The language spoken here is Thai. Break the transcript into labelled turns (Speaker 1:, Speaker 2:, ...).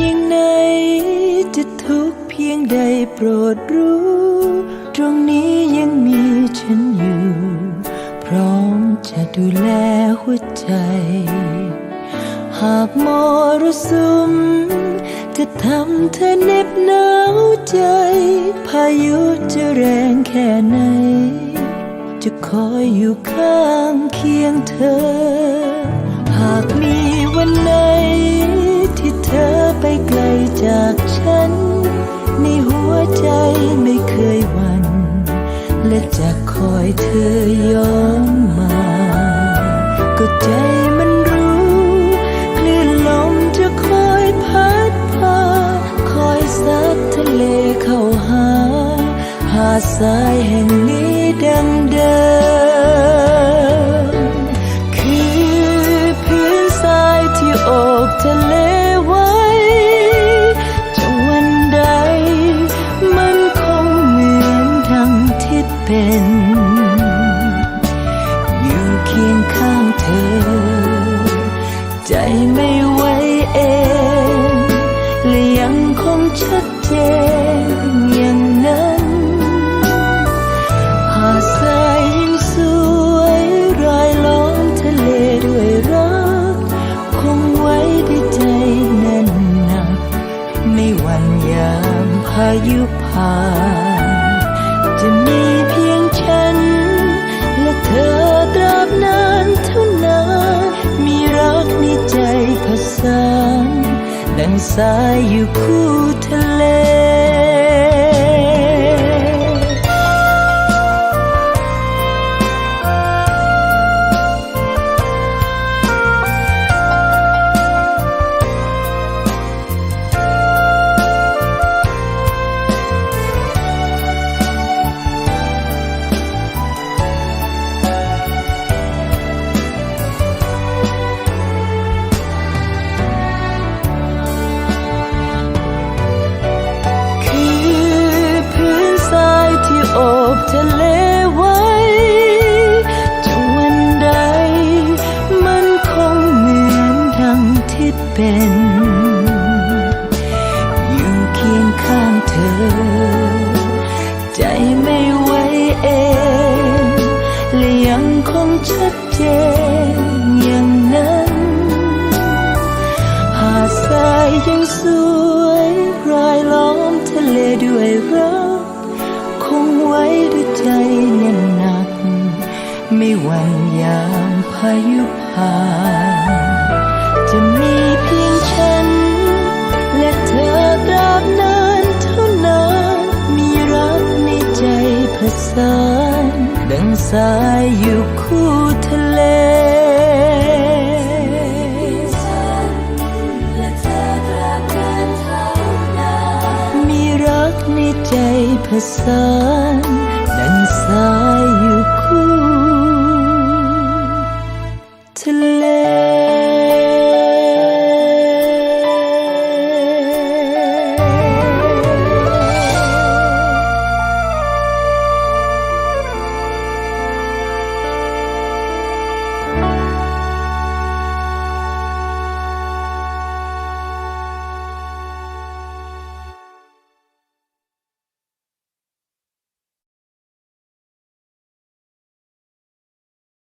Speaker 1: พียงไหน จะทุกข์เพียงใดโปรดรู้ ตรงนี้ยังมีฉันอยู่ พร้อมจะดูแลหัวใจ หากมรสุมจะทำเธอเหน็บหนาวใจ พายุจะแรงแค่ไหน จะคอยอยู่ข้างเคียงเธอ หากมีวันไหน จากฉัน ในหัวใจไม่เคยหวั่นและจะคอยเธอย้อนมา ก็ใจมันรู้คลื่นลมจะคอยพัดพา คอยซัดทะเลเข้าหาหาดทรายแห่งนี้ดังเดิม งคงชัดเจนอย่างนั้นหาดทรายยิ่งสวยรายล้อมทะเลด้วยรัก คงไว้ด้วยใจแน่นหนัก ไม่หวั่นยามพายุผ่านจะมี ดังสา ชัดเจนอย่างนั้น หาดทรายยังสวยรายล้อมทะเลด้วยรักคงไว้ด้วยใจแน่นหนัก ไม่หวั่นยามพายุผ่านจะมีเพียงฉัน และเธอตราบนานเท่านานมีรักในใจผสานดัง สายอยู่คู่ทะเลมีรักในใจผสานดังสายอยู่คู่